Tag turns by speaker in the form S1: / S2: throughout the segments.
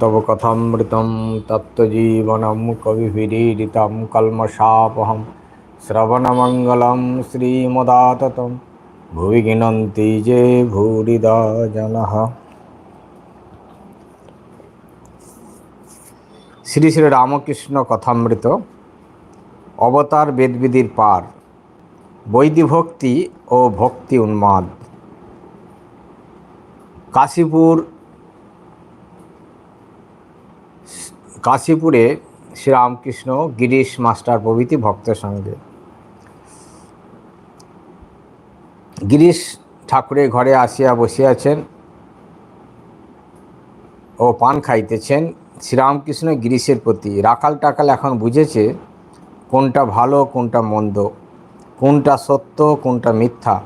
S1: তব কথামৃতম তত্ত্বজীবনম কবিভিরীড়িতম কলমশাপহম শ্রবণমঙ্গল শ্রীমদাত ভুবি গিনন্তি যে ভূরিদা জনহ শ্রী শ্রী রামকৃষ্ণ কথামৃত, অবতার বেদবিধির পার বৈদিভক্তি ও ভক্তি উন্মাদ। কাশীপুর কাশীপুরে শ্রীরামকৃষ্ণ গিরিশ মাস্টার প্রভৃতি ভক্তের সঙ্গে। গিরিশ ঠাকুরের ঘরে আসিয়া বসিয়াছেন ও পান খাইতেছেন। শ্রীরামকৃষ্ণ গিরিশের প্রতি রাখাল টাকাল এখন বুঝেছে কোনটা ভালো, কোনটা মন্দ, কোনটা সত্য, কোনটা মিথ্যা।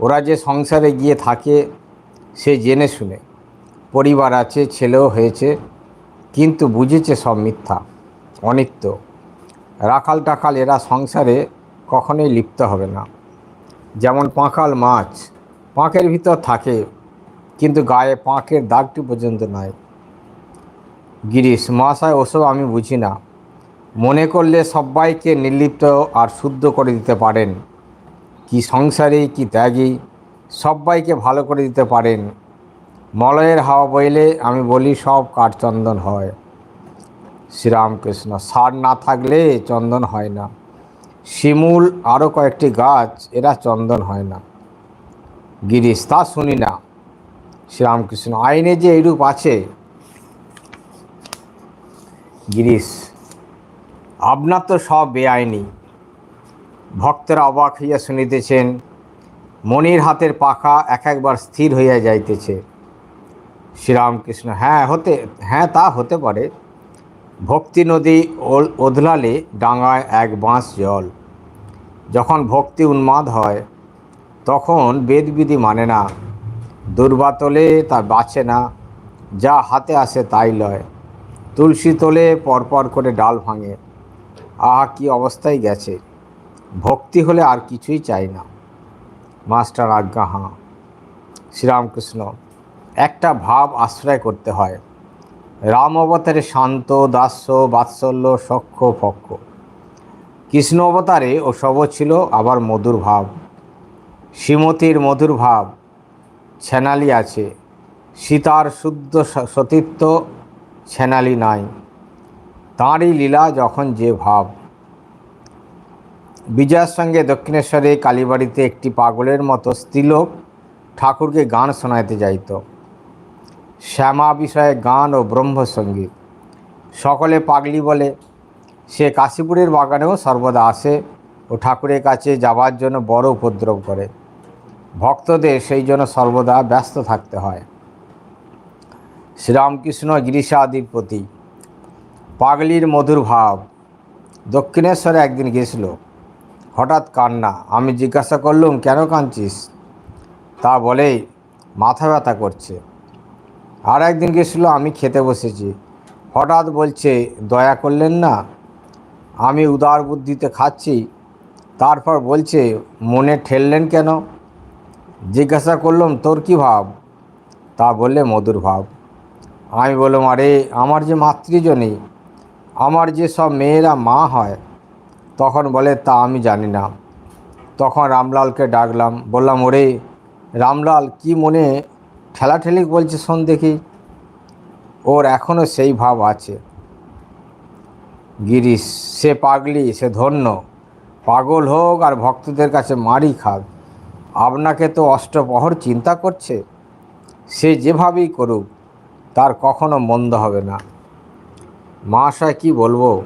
S1: ওরা যে সংসারে গিয়ে থাকে সে জেনে শুনে। পরিবার আছে, ছেলেও হয়েছে। কিন্তু বুঝেছে সব মিথ্যা, অনিত্য। রাখাল টাকাল এরা সংসারে কখনোই লিপ্ত হবে না। যেমন পাঁকাল মাছ, পাঁকের ভিতর থাকে, কিন্তু গায়ে পাঁকের দাগটি পর্যন্ত নয় গিরিশ, মহাশয়, ওসব আমি বুঝি না। মনে করলে সবাইকে নির্লিপ্ত আর শুদ্ধ করে দিতে পারেন। কি সংসারী কি ত্যাগী সবাইকে ভালো করে দিতে পারেন। মলয়ের হাওয়া বইলে আমি বলি, সব কাঠ চন্দন হয়? শ্রীরামকৃষ্ণ, সার না থাকলে চন্দন হয় না। শিমুল আরও কয়েকটি গাছ, এরা চন্দন হয় না। গিরিশ, তা শুনি না। শ্রীরামকৃষ্ণ, আইনে যে এইরূপ আছে? গিরিশ, আপনার তো সব বেআইনি। ভক্তেরা অবাক হইয়া শুনিতেছেন, মনির হাতের পাখা এক একবার স্থির হইয়া যাইতেছে। শ্রীরামকৃষ্ণ। হ্যাঁ হতে হ্যাঁ তা হতে পারে। ভক্তি নদী ওদলালে ডাঙায় এক বাঁশ জল। যখন ভক্তি উন্মাদ হয়, তখন বেদবিধি মানে না। দুর্বাতলে তা বাঁচে না, যা হাতে আসে তাই লয়। তুলসী তোলে পরপর করে ডাল ভাঙে। আহা, কি অবস্থায় গেছে। ভক্তি হলে আর কিছুই চাই না। মাস্টার আজ্ঞা, হাঁ। শ্রীরামকৃষ্ণ। একটা ভাব আশ্রয় করতে হয়। রাম অবতারে শান্ত, দাস্য, বাৎসল্য, সক্ষ, ফক্ষ। কৃষ্ণ অবতারে ও সব ছিল আবার মধুর ভাব। শ্রীমতীর মধুর ভাব ছেনালি আছে। সীতার শুদ্ধ সতীত্ব ছেনালি নাই। তাঁরই লীলা যখন যে ভাব। বিজয়ের সঙ্গে দক্ষিণেশ্বরে কালীবাড়িতে একটি পাগলের মতো স্ত্রীলোক ঠাকুরকে গান শোনাইতে যাইত। শ্যামা বিষয়ে গান ও ব্রহ্মসঙ্গীত। সকলে পাগলি বলে, সে কাশীপুরের বাগানেও সর্বদা আসে ও ঠাকুরের কাছে যাবার জন্য বড় উপদ্রব করে। ভক্তদের সেই জন্য সর্বদা ব্যস্ত থাকতে হয়। শ্রীরামকৃষ্ণ গিরিশাদির প্রতি পাগলির মধুর ভাব। দক্ষিণেশ্বরে একদিন গেছিল, হঠাৎ কান্না। আমি জিজ্ঞাসা করলুম, কেন কাঁদছিস? তা বলেই মাথা ব্যথা করছে। আর একদিন গেছিল, আমি খেতে বসেছি। হঠাৎ বলছে, দয়া করলেন না, আমি উদার বুদ্ধিতে খাচ্ছি। তারপর বলছে, মনে ঠেললেন কেন? জিজ্ঞাসা করলাম, তোর কি ভাব? তা বললে, মধুর ভাব। আমি বললাম, আরে, আমার যে মাতৃজনী, আমার যে সব মেয়েরা মা হয়। তখন বলে, তা আমি জানি না। তখন রামলালকে ডাকলাম, বললাম, ওরে, রামলাল, কি মনে ঠেলাঠেলি বলছে, শোন দেখি। ওর এখনও সেই ভাব আছে। গিরিশ, সে পাগলি, সে ধন্য। পাগল হোক আর ভক্তদের কাছে মারি খাক। আপনাকে তো অষ্টপহর চিন্তা করছে। সে যেভাবেই করুক, তার কখনো মন্দ হবে না। মহাশয়, কি বলব?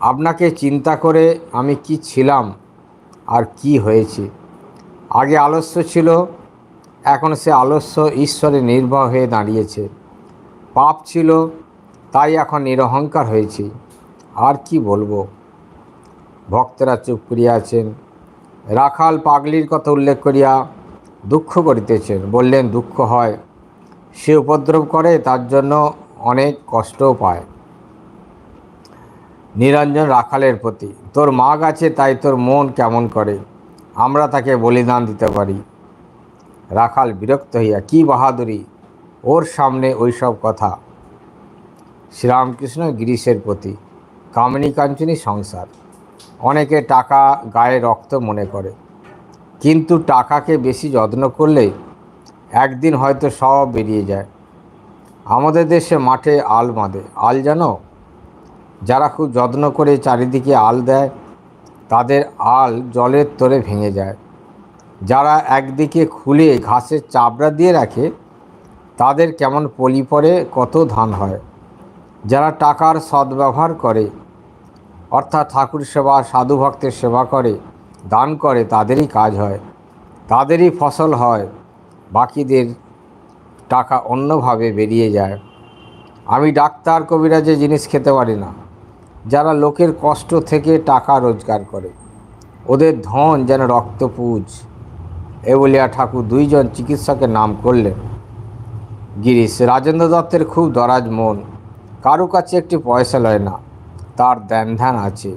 S1: আপনাকে চিন্তা করে আমি কি ছিলাম আর কি হয়েছি? আগে আলস্য ছিল এখন সে আলস্য ঈশ্বরে নির্ভর হয়ে দাঁড়িয়েছে। পাপ ছিল, তাই এখন নিরহংকার হয়েছি। আর কি বলব? ভক্তরা চুপ করিয়া আছেন। রাখাল পাগলির কথা উল্লেখ করিয়া দুঃখ করিতেছেন। বললেন, দুঃখ হয়। সে উপদ্রব করে, তার জন্য অনেক কষ্টও পায়। নিরঞ্জন রাখালের প্রতি, তোর মাগ আছে, তাই তোর মন কেমন করে? আমরা তাকে বলিদান দিতে পারি। রাখাল বিরক্ত হইয়া, কি বাহাদুরি? ওর সামনে ওইসব কথা? শ্রীরামকৃষ্ণ গিরিশের প্রতি কামিনী কাঞ্চনী সংসার। অনেকে টাকা গায়ে রক্ত মনে করে। কিন্তু টাকাকে বেশি যত্ন করলে একদিন হয়তো সব বেরিয়ে যায়। আমাদের দেশে মাঠে আল বাঁধে। আল জানো? যারা খুব যত্ন করে চারিদিকে আল দেয়, তাদের আল জলের তরে ভেঙে যায়। যারা একদিকে খুলে ঘাসের চাবড়া দিয়ে রাখে, তাদের কেমন পলি পরে কত ধান হয়। যারা টাকার সদ্ব্যবহার করে, অর্থাৎ ঠাকুর সেবা, সাধু ভক্তের সেবা করে, দান করে, তাদেরই কাজ হয়। তাদেরই ফসল হয়। বাকিদের টাকা অন্যভাবে বেরিয়ে যায়। আমি ডাক্তার কবিরাজে জিনিস খেতে পারি না। যারা লোকের কষ্ট থেকে টাকা রোজগার করে, ওদের ধন যেন রক্তপুজ। এ বলিয়া ঠাকুর দুইজন চিকিৎসকের নাম করলেন। গিরিশ রাজেন্দ্র দত্তের খুব দরাজ মন, কারও কাছে একটি পয়সা লয় না, তার ধ্যান ধ্যান আছে।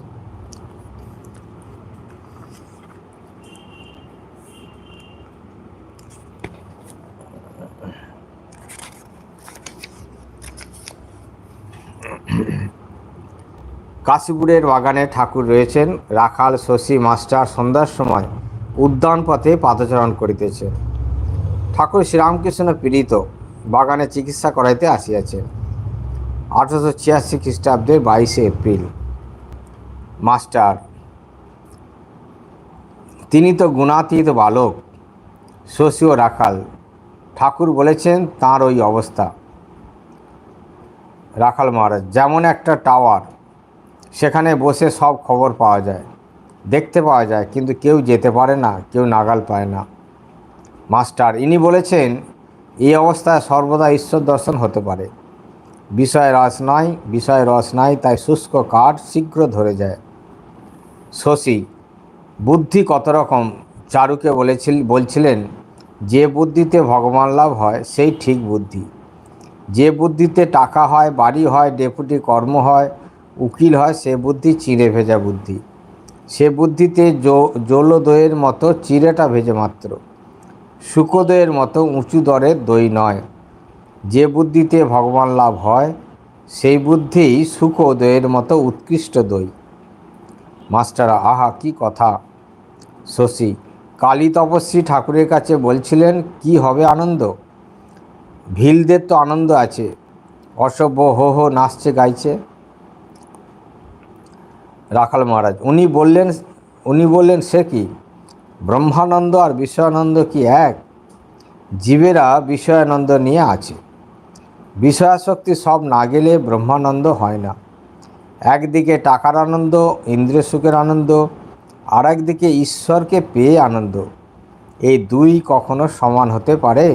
S1: কাশীপুরের বাগানে ঠাকুর রয়েছেন রাখাল শশী মাস্টার সন্ধ্যার সময়। উদ্যান পথে পাদচারণ করিতেছে। ঠাকুর শ্রীরামকৃষ্ণ পীড়িত, বাগানে চিকিৎসা করাইতে আসিয়াছেন। আঠারোশো ছিয়াশি খ্রিস্টাব্দের বাইশে এপ্রিল। মাস্টার, তিনি তো গুণাতীত বালক, শশী ও রাখাল। ঠাকুর বলেছেন, তার ওই অবস্থা। রাখাল মহারাজ, যেমন একটা টাওয়ার, সেখানে বসে সব খবর পাওয়া যায়। দেখতে পাওয়া যায়, কিন্তু কেউ যেতে পারে না, কেউ নাগাল পায় না। মাস্টার, ইনি বলেছেন, এই অবস্থায় সর্বদা ঈশ্বর দর্শন হতে পারে। বিষয় রস নয় বিষয় রস নাই, তাই শুষ্ক কাঠ শীঘ্র ধরে যায়। শশী, বুদ্ধি কত রকম? চারুকে বলেছিল, বলছিলেন, যে বুদ্ধিতে ভগবান লাভ হয়, সেই ঠিক বুদ্ধি। যে বুদ্ধিতে টাকা হয়, বাড়ি হয়, ডেপুটি কর্ম হয়, উকিল হয়, সে বুদ্ধি চিড়ে ভেজা বুদ্ধি। সে বুদ্ধিতে জোলোদয়ের মতো চিরেটা ভেজে মাত্র। শুকোদয়ের মতো উঁচু দরের দই নয়। যে বুদ্ধিতে ভগবান লাভ হয়, সেই বুদ্ধিই সুখোদয়ের মতো উৎকৃষ্ট দই। মাস্টার, আহা, কি কথা। শশী, কালী তপস্বী ঠাকুরের কাছে বলছিলেন, কি হবে আনন্দ? ভিলদের তো আনন্দ আছে। অসভ্য হো হো নাচছে, গাইছে। রাখাল মহারাজ, উনি বললেন উনি বললেন, সে কি? ব্রহ্মানন্দ আর বিষয়ানন্দ কি এক? জীবেরা বিষয়ানন্দ নিয়ে আছে। বিষয়াশক্তি সব না গেলে ব্রহ্মানন্দ হয় না। একদিকে টাকার আনন্দ, ইন্দ্রিয় সুখের আনন্দ আর একদিকে ঈশ্বরকে পেয়ে আনন্দ। এই দুই কখনো সমান হতে পারে?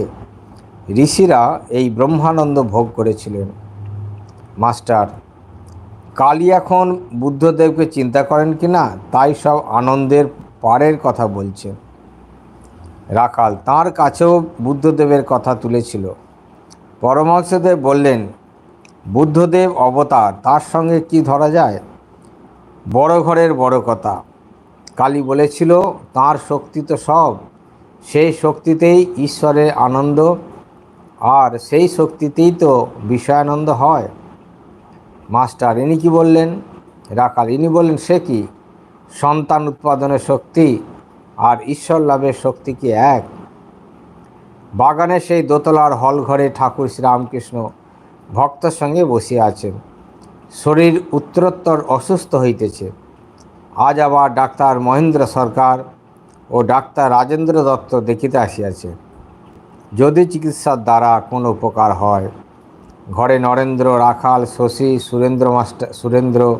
S1: ঋষিরা এই ব্রহ্মানন্দ ভোগ করেছিলেন। মাস্টার কালী এখন বুদ্ধদেবকে চিন্তা করেন কি না, তাই সব আনন্দের পারের কথা বলছে। রাখাল তার কাছেও বুদ্ধদেবের কথা তুলেছিল। পরমহংসদেব বললেন, বুদ্ধদেব অবতার, তার সঙ্গে কি ধরা যায়? বড় ঘরের বড় কথা। কালী বলেছিল, তার শক্তি তো সব। সেই শক্তিতেই ঈশ্বরের আনন্দ, আর সেই শক্তিতেই তো বিষয়ানন্দ হয়। মাস্টার, ইনি কি বললেন? রাখাল ইনি বললেন, সে কি? সন্তান উৎপাদনের শক্তি আর ঈশ্বর লাভের শক্তি কি এক? বাগানে সেই দোতলার হল ঘরে ঠাকুর শ্রীরামকৃষ্ণ ভক্তর সঙ্গে বসিয়া আছেন। শরীর উত্তরোত্তর অসুস্থ হইতেছে। আজ আবার ডাক্তার মহেন্দ্র সরকার ও ডাক্তার রাজেন্দ্র দত্ত দেখিতে আসিয়াছে। যদি চিকিৎসার দ্বারা কোনো উপকার হয় ঘরে নরেন্দ্র, রাখাল, শশী, সুরেন্দ্র মাস্টার সুরেন্দ্র,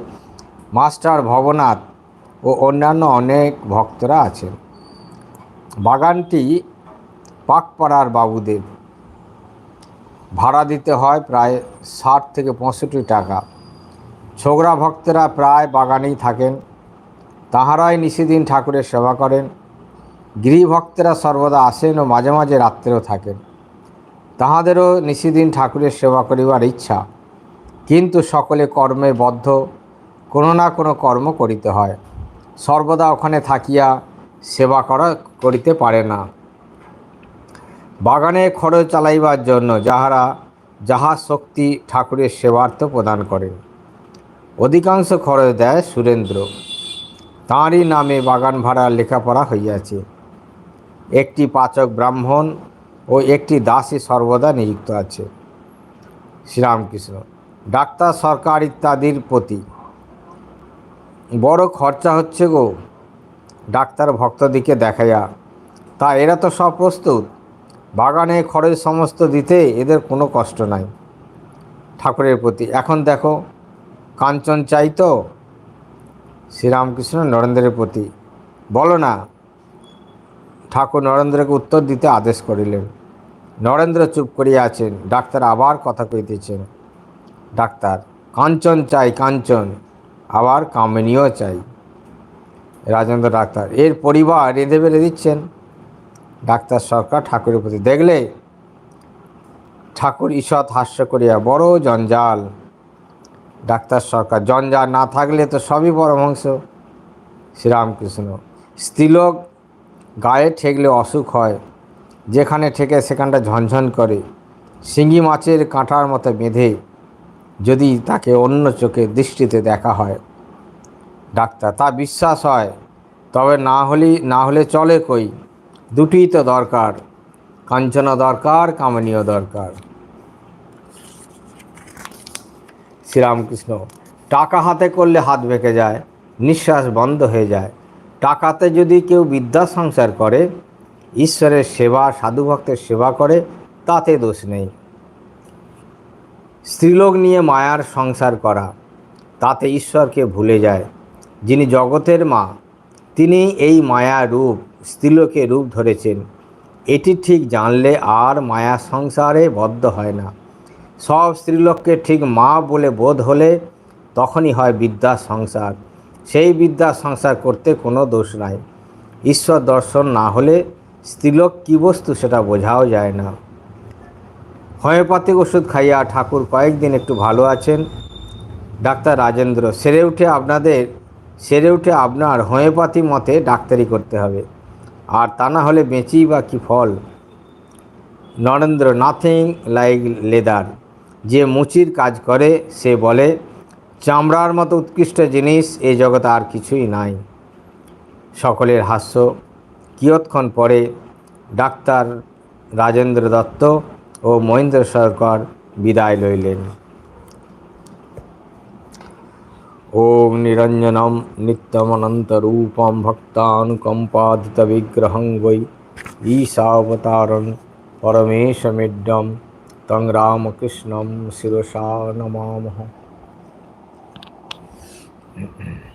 S1: মাস্টার ভবনাথ ও অন্যান্য অনেক ভক্তরা আছেন। বাগানটি পাকপাড়ার বাবুদের ভাড়া দিতে হয় প্রায় ষাট থেকে পঁয়ষট্টি টাকা। ছোগরা ভক্তরা প্রায় বাগানেই থাকেন। তাহারাই নিশিদিন ঠাকুরের সেবা করেন। গৃহভক্তেরা সর্বদা আসেন ও মাঝে মাঝে রাত্রেও থাকেন। তাহাদেরও নিশিদিন ঠাকুরের সেবা করিবার ইচ্ছা। কিন্তু সকলে কর্মে বদ্ধ, কোনো না কোনো কর্ম করিতে হয়। সর্বদা ওখানে থাকিয়া সেবা করা করিতে পারে না। বাগানে খরচ চালাইবার জন্য যাহারা যাহা শক্তি ঠাকুরের সেবার্থ প্রদান করেন, অধিকাংশ খরচ দেয় সুরেন্দ্র। তাঁরই নামে বাগান ভাড়া লেখাপড়া হইয়াছে। একটি পাচক ব্রাহ্মণ একটি দাসী সর্বদা নিযুক্ত আছে। শ্রীরামকৃষ্ণ, ডাক্তার, সরকার ইত্যাদির প্রতি। বড় খরচা হচ্ছে গো ডাক্তার ভক্তদিকে দেখাইয়া। তা এরা তো সব প্রস্তুত। বাগানে খরচ সমস্ত দিতে এদের কোনো কষ্ট নাই। ঠাকুরের প্রতি, এখন দেখো কাঞ্চন চাই তো? শ্রীরামকৃষ্ণ নরেন্দ্রের প্রতি, বলো না ঠাকুর নরেন্দ্রকে উত্তর দিতে আদেশ করিলেন। নরেন্দ্র চুপ করিয়া আছেন, ডাক্তার আবার কথা কইতেছেন। ডাক্তার, কাঞ্চন চাই, কাঞ্চন, আবার কামিনীও চাই। রাজেন্দ্র ডাক্তার, এর পরিবার রেঁধে বেড়ে দিচ্ছেন। ডাক্তার সরকার ঠাকুরের প্রতি, দেখলে? ঠাকুর ঈষৎ হাস্য করিয়া, বড় জঞ্জাল। ডাক্তার সরকার, জঞ্জাল না থাকলে তো সবই পরমহংস। শ্রীরামকৃষ্ণ, স্ত্রীলোক গায়ে ঠেকলে অসুখ হয়, যেখানে ঠেকে সেখানটা ঝনঝন করে, শিঙি মাছের কাঁটার মতো বেঁধে যদি তাকে অন্য চোখে দৃষ্টিতে দেখা হয়। ডাক্তার, তা বিশ্বাস হয়, তবে না হলে না হলে চলে কই? দুটিই তো দরকার, কাঞ্চনা দরকার, কামনীয় দরকার। শ্রীরামকৃষ্ণ, টাকা হাতে করলে হাত বেঁকে যায়, নিঃশ্বাস বন্ধ হয়ে যায়। টাকাতে যদি কেউ বিদ্যা সংসার করে, ঈশ্বরের সেবা সাধুভক্তের সেবা করে, তাতে দোষ নেই। স্ত্রীলোক নিয়ে মায়ার সংসার করা, তাতে ঈশ্বরকে ভুলে যায়। যিনি জগতের মা, তিনি এই মায়া রূপ, স্ত্রীলোকে রূপ ধরেছেন। এটি ঠিক জানলে আর মায়া সংসারে বদ্ধ হয় না। সব স্ত্রীলোককে ঠিক মা বলে বোধ হলে তখনই হয় বিদ্যা সংসার। সেই বিদ্যা সংসার করতে কোনো দোষ নাই। ঈশ্বর দর্শন না হলে স্ত্রীলোক কী বস্তু সেটা বোঝাও যায় না। হোমিওপ্যাথিক ওষুধ খাইয়া ঠাকুর কয়েকদিন একটু ভালো আছেন। ডাক্তার রাজেন্দ্র, সেরে উঠে আপনাদের, সেরে উঠে আপনার হোমিওপ্যাথি মতে ডাক্তারি করতে হবে। আর তা না হলে বেঁচেই বা কী ফল? Narendra nothing like leather. যে মুচির কাজ করে, সে বলে চামড়ার মতো উৎকৃষ্ট জিনিস এই জগতে আর কিছুই নাই। সকলের হাস্য। কিয়ৎক্ষণ পরে ডাক্তার রাজেন্দ্র দত্ত ও মহেন্দ্র সরকার বিদায় লইলেন। ওম নিরঞ্জনম নিত্যমনন্তরূপম ভক্তানুকম্পাদিতবিগ্রহং বৈ ঈশাবতারং পরমেশমিড্যম তং রামকৃষ্ণম শিরসা নমামহ え。